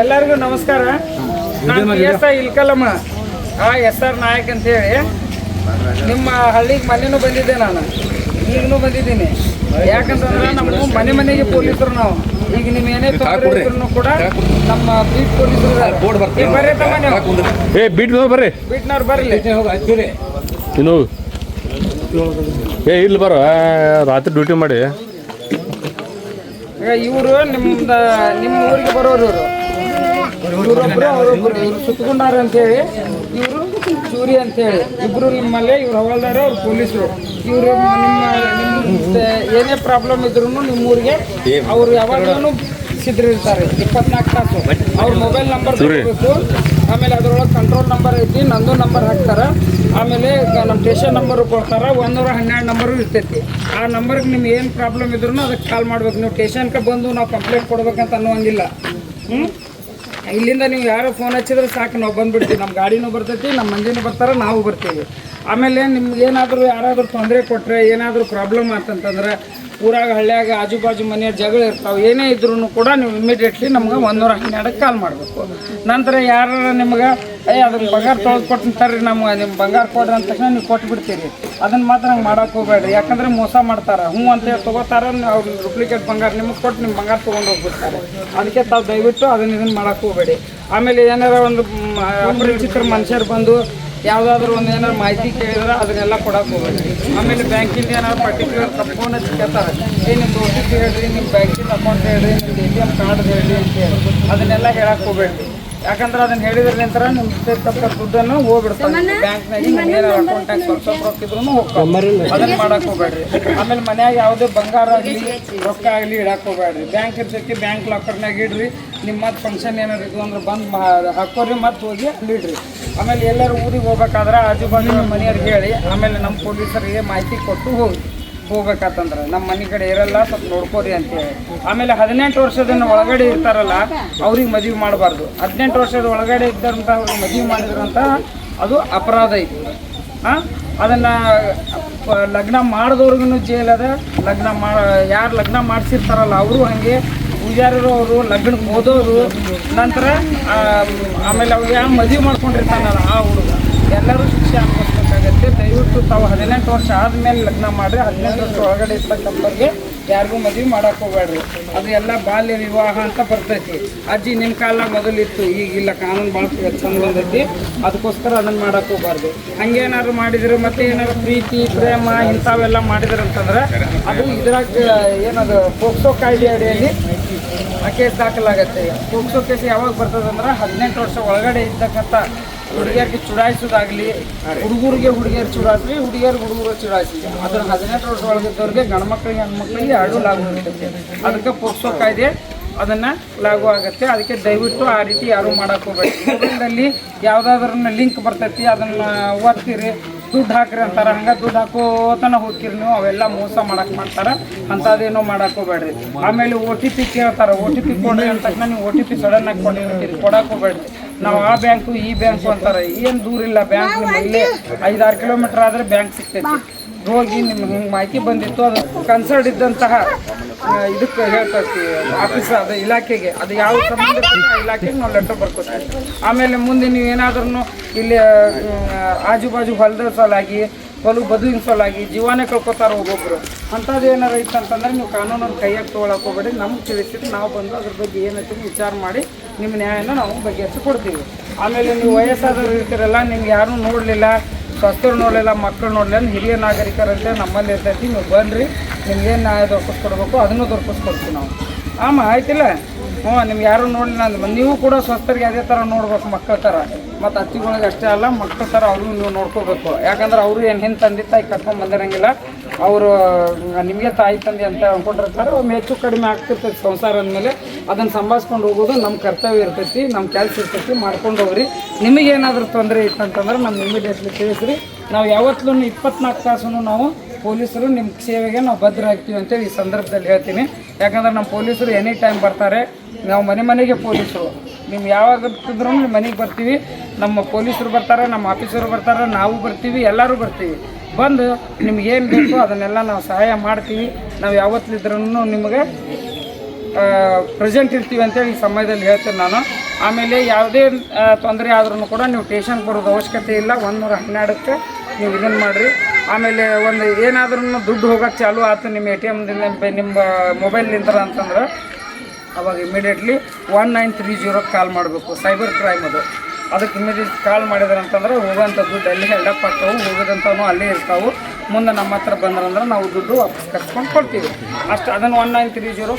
ಎಲ್ಲರಿಗೂ ನಮಸ್ಕಾರ. ನಾನು ಎಸ್ ಐ ಇಲ್ಕಲಮ್ಮ ಆ ಎಸ್ ಆರ್ ನಾಯಕ್ ಅಂತೇಳಿ ನಿಮ್ಮ ಹಳ್ಳಿಗೆ ಮನೆನೂ ಬಂದಿದ್ದೆ ನಾನು. ಈಗಲೂ ಬಂದಿದ್ದೀನಿ. ಯಾಕಂತಂದ್ರೆ ನಮ್ಮ ಮನೆ ಮನೆಗೆ ಪೊಲೀಸರು ನಾವು. ಈಗ ನೀವು ಏನೇ ತೊಂದರೆ ಇದ್ರು ಕೂಡ ನಮ್ಮ ಬೀಟ್ ಪೊಲೀಸರು ಬರ್ರಿ ತಮ್ಮ ನೀವು. ಏ ಬಿಟ್ಟು ಬರ್ರಿ. ಬೀಟ್ನವ್ರು ಬರ್ರಿ. ಇನ್ನು. ಏ ಇಲ್ಲಿ ಬರೋ. ರಾತ್ರಿ ಡ್ಯೂಟಿ ಮಾಡಿ. ಇವರು ನಿಮ್ದ ನಿಮ್ಮ ಊರಿಗೆ ಬರೋರು ಇವರು. ಇವರೊಬ್ರು ಅವರೊಬ್ರು ಇವ್ರು ಸುತ್ತಕೊಂಡಾರ ಅಂತೇಳಿ ಇವರು ಚೂರಿ ಅಂತೇಳಿ. ಇಬ್ರು ನಿಮ್ಮಲ್ಲೇ ಇವ್ರು ಹವಾಲ್ದಾರ ಅವ್ರು ಪೊಲೀಸರು. ಇವರು ನಿಮ್ಮ ನಿಮ್ಮ ಏನೇ ಪ್ರಾಬ್ಲಮ್ ಇದ್ರೂ ನಿಮ್ಮೂರಿಗೆ ಅವ್ರು ಯಾವಾಗಲೂ ಸಿದ್ಧರಿರ್ತಾರೆ. ಇಪ್ಪತ್ನಾಲ್ಕು ತಾಸು. ಅವ್ರ ಮೊಬೈಲ್ ನಂಬರ್ ಕೊಡಬೇಕು ಆಮೇಲೆ ಅದರೊಳಗೆ ಕಂಟ್ರೋಲ್ ನಂಬರ್ ಐತಿ ನಂದು ನಂಬರ್ ಹಾಕ್ತಾರೆ. ಆಮೇಲೆ ನಮ್ಮ ಸ್ಟೇಷನ್ ನಂಬರು ಕೊಡ್ತಾರೆ ಒಂದೂರ ಹನ್ನೆರಡು ನಂಬರು ಇರ್ತೈತಿ. ಆ ನಂಬರ್ಗೆ ನಿಮ್ಗೆ ಏನು ಪ್ರಾಬ್ಲಮ್ ಇದ್ರೂ ಅದಕ್ಕೆ ಕಾಲ್ ಮಾಡ್ಬೇಕು. ನೀವು ಸ್ಟೇಷನ್ಗೆ ಬಂದು ನಾವು ಕಂಪ್ಲೇಂಟ್ ಕೊಡ್ಬೇಕಂತ ಅನ್ನೋಂಗಿಲ್ಲ ಹ್ಞೂ ಇಲ್ಲಿಂದ ನೀವು ಯಾರೋ ಫೋನ್ ಹಚ್ಚಿದ್ರೆ ಸಾಕು, ನಾವು ಬಂದ್ಬಿಡ್ತೀವಿ. ನಮ್ಮ ಗಾಡಿನೂ ಬರ್ತೈತಿ ನಮ್ಮ ಮಂದಿನೂ ಬರ್ತಾರೆ, ನಾವು ಬರ್ತೀವಿ. ಆಮೇಲೆ ನಿಮ್ಗೆ ಏನಾದರೂ ಯಾರಾದರೂ ತೊಂದರೆ ಕೊಟ್ಟರೆ ಏನಾದರೂ ಪ್ರಾಬ್ಲಮ್ ಆತಂತಂದ್ರೆ ಊರಾಗ ಹಳ್ಳಿಯಾಗ ಆಜು ಬಾಜು ಮನೆಯ ಜಗಳ ಇರ್ತಾವೆ, ಏನೇ ಇದ್ರೂ ಕೂಡ ನೀವು ಇಮಿಡಿಯೇಟ್ಲಿ ನಮ್ಗೆ ಒಂದೂರ ಹನ್ನೆರಡಕ್ಕೆ ಕಾಲ್ ಮಾಡಬೇಕು. ನಂತರ ಯಾರು ನಿಮ್ಗೆ ಅಯ್ಯ ಅದನ್ನ ಬಂಗಾರ ತೊಳೆದು ಕೊಟ್ಟಿರ್ತಾರೆ ನಮ್ಗೆ ನಿಮ್ಮ ಬಂಗಾರ ಕೊಡ್ರಿ ಅಂದ ತಕ್ಷಣ ನೀವು ಕೊಟ್ಟು ಬಿಡ್ತೀರಿ ಅದನ್ನ ಮಾತ್ರ ಹಂಗೆ ಮಾಡೋಕೆ ಹೋಗ್ಬೇಡ್ರಿ. ಯಾಕಂದ್ರೆ ಮೋಸ ಮಾಡ್ತಾರೆ. ಹ್ಞೂ ಅಂತೇಳಿ ತೊಗೋತಾರ, ಅವ್ರು ಡೂಪ್ಲಿಕೇಟ್ ಬಂಗಾರ ನಿಮಗೆ ಕೊಟ್ಟು ನಿಮ್ಮ ಬಂಗಾರ ತೊಗೊಂಡು ಹೋಗ್ಬಿಡ್ತಾರೆ. ಅದಕ್ಕೆ ತಾವು ದಯವಿಟ್ಟು ಅದನ್ನ ಇದನ್ನ ಮಾಡೋಕೆ ಹೋಗಬೇಡಿ. ಆಮೇಲೆ ಏನಾರ ಒಂದು ಅಪರಿಚಿತರ ಮನುಷ್ಯರು ಬಂದು ಯಾವುದಾದ್ರೂ ಒಂದು ಏನಾದ್ರು ಮಾಹಿತಿ ಕೇಳಿದ್ರೆ ಅದನ್ನೆಲ್ಲ ಕೊಡಕ್ಕೆ ಹೋಗೋದು ಆಮೇಲೆ ಬ್ಯಾಂಕಿಂದ ಏನಾದ್ರು ಪರ್ಟಿಕ್ಯುಲರ್ ಹಚ್ಚಿ ಕೇಳ್ತಾರೆ. ಏ, ನಿಮ್ದು ಓ ಟಿ ಹೇಳ್ರಿ ನಿಮ್ಮ ಬ್ಯಾಂಕಿನ ಅಕೌಂಟ್ ಹೇಳ್ರಿ ನಿಮ್ಮ ಎ ಟಿ ಎಂ ಕಾರ್ಡ್ ಹೇಳ್ರಿ ಅಂತ ಹೇಳಿ. ಅದನ್ನೆಲ್ಲ ಹೇಳಕ್ಕೆ ಹೋಗ್ಬೇಡ್ರಿ ಯಾಕಂದ್ರೆ ಅದನ್ನ ಹೇಳಿದ್ರ ನಂತರ ನಿಮ್ಮ ತಕ್ಕ ದುಡ್ಡನ್ನು ಹೋಗ್ಬಿಡ್ತಾರೆ ಬ್ಯಾಂಕ್ನಾಗ ನಿಮ್ಮ ಅಕೌಂಟ್ ಅಕೌಂಟ್ನಾಗ ಸ್ವಲ್ಪ ಸ್ವಲ್ಪ ರೊಕ್ಕ ಇದ್ರು ಹೋಗ್ತಾವೆ ಅದನ್ನ ಮಾಡಕ್ ಹೋಗ್ಬೇಡ್ರಿ. ಆಮೇಲೆ ಮನ್ಯಾಗ ಯಾವುದೇ ಬಂಗಾರ ಆಗಲಿ ರೊಕ್ಕ ಆಗಲಿ ಇಡಕ್ ಹೋಗ್ಬೇಡ್ರಿ. ಬ್ಯಾಂಕ್ ಇರ್ತೈತಿ ಬ್ಯಾಂಕ್ ಲಾಕರ್ನಾಗ ಇಡ್ರಿ. ನಿಮ್ಮ ಮತ್ತೆ ಫಂಕ್ಷನ್ ಏನಾರ ಇದ್ವು ಅಂದ್ರೆ ಬಂದ್ ಹಾಕೋರಿ ಮತ್ತೆ ಹೋಗಿ ಅಲ್ಲಿ ಇಡ್ರಿ. ಆಮೇಲೆ ಎಲ್ಲರೂ ಊರಿಗೆ ಹೋಗ್ಬೇಕಾದ್ರೆ ಆಜು ಬಾಜು ನಿಮ್ಮ ಮನೆಯವ್ರಿಗೆ ಹೇಳಿ. ಆಮೇಲೆ ನಮ್ಮ ಪೊಲೀಸರಿಗೆ ಮಾಹಿತಿ ಕೊಟ್ಟು ಹೋಗಿ ಹೋಗ್ಬೇಕಂತಂದ್ರೆ ನಮ್ಮ ಮನೆ ಕಡೆ ಇರಲ್ಲ, ಸ್ವಲ್ಪ ನೋಡ್ಕೋರಿ ಅಂತೇಳಿ. ಆಮೇಲೆ ಹದಿನೆಂಟು ವರ್ಷದ ಒಳಗಡೆ ಇರ್ತಾರಲ್ಲ, ಅವ್ರಿಗೆ ಮದುವೆ ಮಾಡಬಾರ್ದು. ಹದಿನೆಂಟು ವರ್ಷದ ಒಳಗಡೆ ಇದ್ದಂಥ ಅವ್ರಿಗೆ ಮದುವೆ ಮಾಡಿದ್ರಂತ ಅದು ಅಪರಾಧ ಐತಿ ಹಾಂ ಅದನ್ನು ಲಗ್ನ ಮಾಡಿದವ್ರಿಗೂ ಜೈಲ್ ಅದ, ಲಗ್ನ ಮಾ, ಯಾರು ಲಗ್ನ ಮಾಡಿಸಿರ್ತಾರಲ್ಲ, ಅವರು ಹಾಗೆ ಪೂಜಾರರು ಅವರು ಲಗ್ನಕ್ಕೆ ಓದೋರು ನಂತರ ಆಮೇಲೆ ಅವ್ರು ಯಾವ ಮದುವೆ ಮಾಡ್ಕೊಂಡಿರ್ತಾನಲ್ಲ ಆ ಹುಡುಗ. ಎಲ್ಲರೂ ಶಿಕ್ಷೆ ಅನುಭವಿಸ್ಬೇಕಾಗತ್ತೆ ದಯವಿಟ್ಟು ತಾವು ಹದಿನೆಂಟು ವರ್ಷ ಆದಮೇಲೆ ಲಗ್ನ ಮಾಡಿರಿ. ಹದಿನೆಂಟು ವರ್ಷ ಒಳಗಡೆ ಇರ್ತಕ್ಕಂಥವ್ರಿಗೆ ಯಾರಿಗೂ ಮದುವೆ ಮಾಡಕ್ಕೆ ಹೋಗ್ಬೇಡ್ರಿ. ಅದು ಎಲ್ಲ ಬಾಲ್ಯ ವಿವಾಹ ಅಂತ ಬರ್ತೈತಿ. ಅಜ್ಜಿ ನಿಮ್ಮ ಕಾಲ ಮೊದಲಿತ್ತು, ಈಗ ಇಲ್ಲ, ಕಾನೂನು ಭಾಳ ಚಂದ ಬಂದೈತಿ. ಅದಕ್ಕೋಸ್ಕರ ಅದನ್ನು ಮಾಡಕ್ಕೆ ಹೋಗ್ಬಾರ್ದು. ಹಂಗೇನಾದ್ರು ಮಾಡಿದ್ರೆ ಮತ್ತೆ ಏನಾದ್ರು ಪ್ರೀತಿ, ಪ್ರೇಮ ಇಂಥವೆಲ್ಲ ಮಾಡಿದ್ರೆ ಅಂತಂದ್ರೆ ಅದು ಇದ್ರಾಗ, ಏನದು, ಪೋಕ್ಸೋ ಕಾಯ್ದೆ ಅಡಿಯಲ್ಲಿ ಕೇಸ್ ದಾಖಲಾಗತ್ತೆ. ಪೋಕ್ಸೋ ಕೇಸ್ ಯಾವಾಗ ಬರ್ತದಂದ್ರೆ ಹದಿನೆಂಟು ವರ್ಷ ಒಳಗಡೆ ಇದ್ದಕ್ಕಂಥ ಹುಡುಗಿಯರಿಗೆ ಚುಡಾಯಿಸೋದಾಗಲಿ ಹುಡುಗರಿಗೆ ಹುಡುಗಿಯರು ಚುಡಾಯಿಸ್ಲಿ ಹುಡುಗಿಯರು ಹುಡುಗರು ಚುಡಾಯಿಸಿ ಅದ್ರ ಹದಿನೆಂಟು ವರ್ಷ ಒಳಗಿದ್ದವ್ರಿಗೆ ಗಂಡ್ಮಕ್ಳಿಗೆ ಹೆಣ್ಮಕ್ಳಿಗೆ ಎರಡು ಲಾಗು ಇರ್ತೈತೆ. ಅದಕ್ಕೆ ಪೋಕ್ಸೋ ಕಾಯ್ದೆ ಅದನ್ನ ಲಾಗು ಆಗುತ್ತೆ. ಅದಕ್ಕೆ ದಯವಿಟ್ಟು ಆ ರೀತಿ ಯಾರು ಮಾಡಕ್ಕೆ ಹೋಗ್ಬೇಕು ಯಾವುದಾದ್ರನ್ನ ಯಾವುದಾದ್ರೂ ಲಿಂಕ್ ಬರ್ತೈತಿ ಅದನ್ನ ಓದ್ತೀರಿ ದುಡ್ಡು ಹಾಕ್ರಿ ಅಂತಾರೆ ಹಂಗೆ ದುಡ್ಡು ಹಾಕೋತನ ಹೋಗ್ತೀರಿ ನೀವು ಅವೆಲ್ಲ ಮೋಸ ಮಾಡಕ್ಕೆ ಮಾಡ್ತಾರೆ. ಅಂಥದ್ದೇನೋ ಮಾಡಕ್ಕೆ ಹೋಗ್ಬೇಡ್ರಿ. ಆಮೇಲೆ ಓ ಟಿ ಪಿ ಕೇಳ್ತಾರೆ ಓ ಟಿ ಪಿ ಕೊಡ್ರಿ ಅಂತ ತಕ್ಷಣ ನೀವು ಓ ಟಿ ಪಿ ಸಡನ್ ಆಗಿ ಕೊಟ್ಟಿರ್ತೀರಿ ಕೊಡಕ್ಕೆ ಹೋಗ್ಬೇಡ್ರಿ. ನಾವು ಆ ಬ್ಯಾಂಕು, ಈ ಬ್ಯಾಂಕು ಅಂತಾರೆ. ಏನು ದೂರ ಇಲ್ಲ, ಬ್ಯಾಂಕ್ ಇಲ್ಲಿ ಐದಾರು ಕಿಲೋಮೀಟರ್ ಆದರೆ ಬ್ಯಾಂಕ್ ಸಿಗ್ತೈತಿ. ಹೋಗಿ ನಿಮ್ಗೆ ಹಿಂಗೆ ಮಾಹಿತಿ ಬಂದಿತ್ತು, ಅದು ಕನ್ಸರ್ಡ್ ಇದ್ದಂತಹ ಇದಕ್ಕೆ ಹೇಳ್ತಾ ಇರ್ತೀವಿ ಆಫೀಸ್ ಅದು ಇಲಾಖೆಗೆ. ಅದು ಯಾವ ಸಂಬಂಧ ಇಲಾಖೆಗೆ ನಾವು ಲೆಟರ್ ಬರ್ಕೊತೀವಿ ಆಮೇಲೆ ಮುಂದೆ ನೀವು ಏನಾದ್ರೂ ಇಲ್ಲಿ ಆಜು ಬಾಜು ಹೊಲದ ಸಲುವಾಗಿ ಹೊಲ ಬದುವಿನ ಸಲುವಾಗಿ ಜೀವನೇ ಕಳ್ಕೊತಾರೆ ಒಬ್ಬೊಬ್ಬರು ಅಂಥದ್ದು ಏನಾರು ಇತ್ತು ಅಂತಂದ್ರೆ ನೀವು ಕಾನೂನನ್ನು ಕೈಯಾಗಿ ತೊಗೊಳಕ್ಕೆ ಹೋಗ್ಬೇಡಿ. ನಮ್ಗೆ ತಿಳಿಸಿದ್ರೆ ನಾವು ಬಂದು ಅದ್ರ ಬಗ್ಗೆ ಏನೈತಿ ವಿಚಾರ ಮಾಡಿ ನಿಮ್ಮ ನ್ಯಾಯನ ನಾವು ಬಗೆಹರಿಸಿ ಕೊಡ್ತೀವಿ. ಆಮೇಲೆ ನೀವು ವಯಸ್ಸಾದವ್ರು ಇರ್ತೀರಲ್ಲ, ನಿಮ್ಗೆ ಯಾರೂ ನೋಡಲಿಲ್ಲ, ಸ್ವಸ್ಥರು ನೋಡಲಿಲ್ಲ ಮಕ್ಕಳು ನೋಡಲಿಲ್ಲ ಹಿರಿಯ ನಾಗರಿಕರಂತೆ ನಮ್ಮಲ್ಲಿ ಇರ್ತೈತಿ, ನೀವು ಬನ್ನಿರಿ ನಿಮ್ಗೇನು ನ್ಯಾಯ ದೊರಕಿಸ್ಕೊಡ್ಬೇಕು ಅದನ್ನು ದೊರಕಿಸ್ಕೊಡ್ತೀವಿ ನಾವು. ಆಮ, ಆಯ್ತಿಲ್ಲ? ಹ್ಞೂ, ನಿಮ್ಗೆ ಯಾರು ನೋಡಲಿಲ್ಲ ಅಂದ್ರೆ ನೀವು ಕೂಡ ಸ್ವಸ್ಥರಿಗೆ ಅದೇ ಥರ ನೋಡ್ಬೇಕು ಮಕ್ಕಳ ಥರ ಮತ್ತು ಅತ್ತಿಗಳಿಗೆ ಅಷ್ಟೇ ಅಲ್ಲ ಮಕ್ಕಳ ಥರ ಅವ್ರಿಗೂ ನೀವು ನೋಡ್ಕೋಬೇಕು. ಯಾಕಂದ್ರೆ ಅವರು ಏನು ಹಿಂದೆ ತಂದೆ ತಾಯಿ ಕರ್ಕೊಂಡು ಬಂದಿರಂಗಿಲ್ಲ. ಅವರು ನಿಮಗೆ ತಾಯಿ ತಂದೆ ಅಂತ ಅಂದ್ಕೊಂಡಿರ್ತಾರೆ ಒಮ್ಮೆ ಹೆಚ್ಚು ಕಡಿಮೆ ಆಗ್ತಿರ್ತೈತಿ ಸಂಸಾರ ಅಂದಮೇಲೆ. ಅದನ್ನು ಸಂಭಾಳಿಸ್ಕೊಂಡು ಹೋಗೋದು ನಮ್ಮ ಕರ್ತವ್ಯ ಇರ್ತೈತಿ ನಮ್ಮ ಕೆಲಸ ಇರ್ತೈತಿ ಮಾಡ್ಕೊಂಡು ಹೋಗ್ರಿ ನಿಮಗೇನಾದ್ರೂ ತೊಂದರೆ ಇತ್ತಂತಂದ್ರೆ ನಮ್ಮ ಇಮಿಡಿಯೇಟ್ಲಿ ತಿಳಿಸ್ರಿ. ನಾವು ಯಾವತ್ತೂ ಇಪ್ಪತ್ನಾಲ್ಕು ತಾಸು ನಾವು ಪೊಲೀಸರು ನಿಮ್ಮ ಸೇವೆಗೆ ನಾವು ಭದ್ರ ಆಗ್ತೀವಿ ಅಂತೇಳಿ ಈ ಸಂದರ್ಭದಲ್ಲಿ ಹೇಳ್ತೀನಿ. ಯಾಕಂದ್ರೆ ನಮ್ಮ ಪೊಲೀಸರು ಎನಿ ಟೈಮ್ ಬರ್ತಾರೆ. ನಾವು ಮನೆ ಮನೆಗೆ ಪೊಲೀಸರು. ನೀವು ಯಾವಾಗ ಇರ್ತಿದ್ರು ಮನೆಗೆ ಬರ್ತೀವಿ. ನಮ್ಮ ಪೊಲೀಸರು ಬರ್ತಾರೆ, ನಮ್ಮ ಆಫೀಸರು ಬರ್ತಾರೆ, ನಾವು ಬರ್ತೀವಿ, ಎಲ್ಲರೂ ಬರ್ತೀವಿ. ಬಂದು ನಿಮ್ಗೆ ಏನು ಬೇಕು ಅದನ್ನೆಲ್ಲ ನಾವು ಸಹಾಯ ಮಾಡ್ತೀವಿ. ನಾವು ಯಾವತ್ತಿದ್ರೂ ನಿಮಗೆ ಪ್ರೆಸೆಂಟ್ ಇರ್ತೀವಿ ಅಂತೇಳಿ ಈ ಸಮಯದಲ್ಲಿ ಹೇಳ್ತೇನೆ ನಾನು. ಆಮೇಲೆ ಯಾವುದೇ ತೊಂದರೆ ಆದ್ರೂ ಕೂಡ ನೀವು ಟೇಷನ್ ಬರೋದು ಅವಶ್ಯಕತೆ ಇಲ್ಲ. ಒಂದೂರ ಹನ್ನೆರಡಕ್ಕೆ ನೀವು ಇದನ್ನು ಮಾಡಿರಿ. ಆಮೇಲೆ ಒಂದು ಏನಾದ್ರೂ ದುಡ್ಡು ಹೋಗೋಕ್ಕೆ ಚಾಲು ಆಯ್ತು ನಿಮ್ಮ ಎ ಟಿ ಎಮ್ದಿಂದ ನಿಮ್ಮ ಮೊಬೈಲ್ನಿಂದ ಅಂತಂದ್ರೆ ಅವಾಗ ಇಮಿಡಿಯೇಟ್ಲಿ ಒನ್ ನೈನ್ ತ್ರೀ ಜೀರೋಗೆ ಕಾಲ್ ಮಾಡಬೇಕು. ಸೈಬರ್ ಕ್ರೈಮ್ ಅದು. ಅದಕ್ಕೆ ಇಮಿಡಿಯೇಟ್ ಕಾಲ್ ಮಾಡಿದ್ರೆ ಅಂತಂದ್ರೆ ಹೋಗೋಂಥ ದುಡ್ಡು ಅಲ್ಲಿ ಹೆಲ್ಡಪ್ ಆಗ್ತಾವೆ ಹೋಗೋದಂಥವು ಅಲ್ಲೇ ಇರ್ತಾವೆ. ಮುಂದೆ ನಮ್ಮ ಹತ್ರ ಬಂದ್ರಂದ್ರೆ ನಾವು ದುಡ್ಡು ವಾಪಸ್ ಕಟ್ಕೊಂಡು ಕೊಡ್ತೀವಿ. ಅಷ್ಟು, ಅದನ್ನು ಒನ್ ನೈನ್ ತ್ರೀ ಜೀರೋ